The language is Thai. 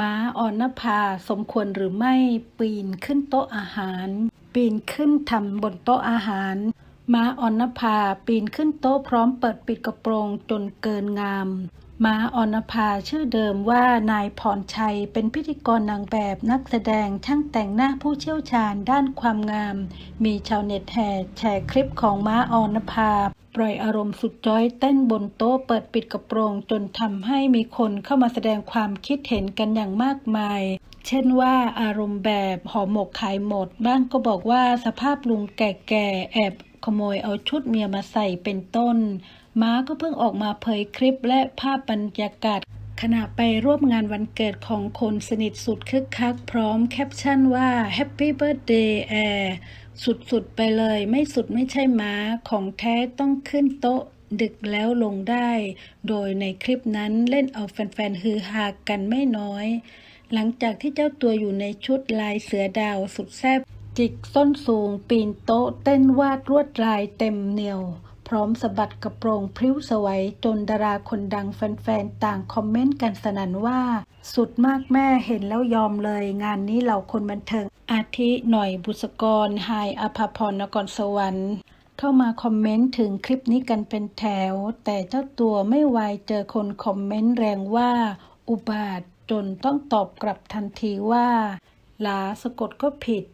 ม้าออนนภาสมควรหรือไม่ปีนขึ้นโต๊ะอาหาร ปีนขึ้นทำบนโต๊ะอาหาร ม้าออนนภาปีนขึ้นโต๊ะพร้อมเปิดปิดกระโปรงจนเกินงาม ม้าออนภาชื่อเดิมว่านายพรชัยเป็นพิธีกรนางแบบนักแสดงช่างแต่งหน้าผู้เชี่ยวชาญด้านความงาม มีชาวเน็ตแห่แชร์คลิปของม้าออนภา ปล่อยอารมณ์สุดจ้อยเต้นบนโต๊ะเปิดปิดกระโปรง จนทำให้มีคนเข้ามาแสดงความคิดเห็นกันอย่างมากมาย เช่นว่าอารมณ์แบบห่อหมกขายหมด บ้างก็บอกว่าสภาพลุงแก่ๆแอบขโมยเอาชุดเมียมาใส่เป็นต้น ม้าก็เพิ่งออกมาเผยคลิปและภาพบรรยากาศ ขณะไปร่วมงานวันเกิดของคนสนิทสุดคึกคัก พร้อมแคปชั่นว่า Happy Birthday Air สุดๆไปเลยไม่สุดไม่ใช่ม้าของแท้ต้องขึ้นโต๊ะดึกแล้วลงได้ โดยในคลิปนั้นเล่นเอาแฟนๆฮือฮากกันไม่น้อย หลังจากที่เจ้าตัวอยู่ในชุดลายเสือดาวสุดแซ่บจิกส้นสูงปีนโต๊ะเต้นวาดลวดลายเต็มเหนียว พร้อมสะบัดกระโปรงพริ้วสวัยจนดาราคนดังแฟนๆ ต่างคอมเมนต์กันสนั่นว่า สุดมากแม่เห็นแล้วยอมเลย งานนี้เหล่าคนบันเทิง อาทิหน่อยบุษกรไฮายอภพรนครสวรรค์ เข้ามาคอมเมนต์ถึงคลิปนี้กันเป็นแถว แต่เจ้าตัวไม่ไวเจอคนคอมเมนต์แรงว่า อุบาทจนต้องตอบกลับทันทีว่าลาสะกดก็ผิด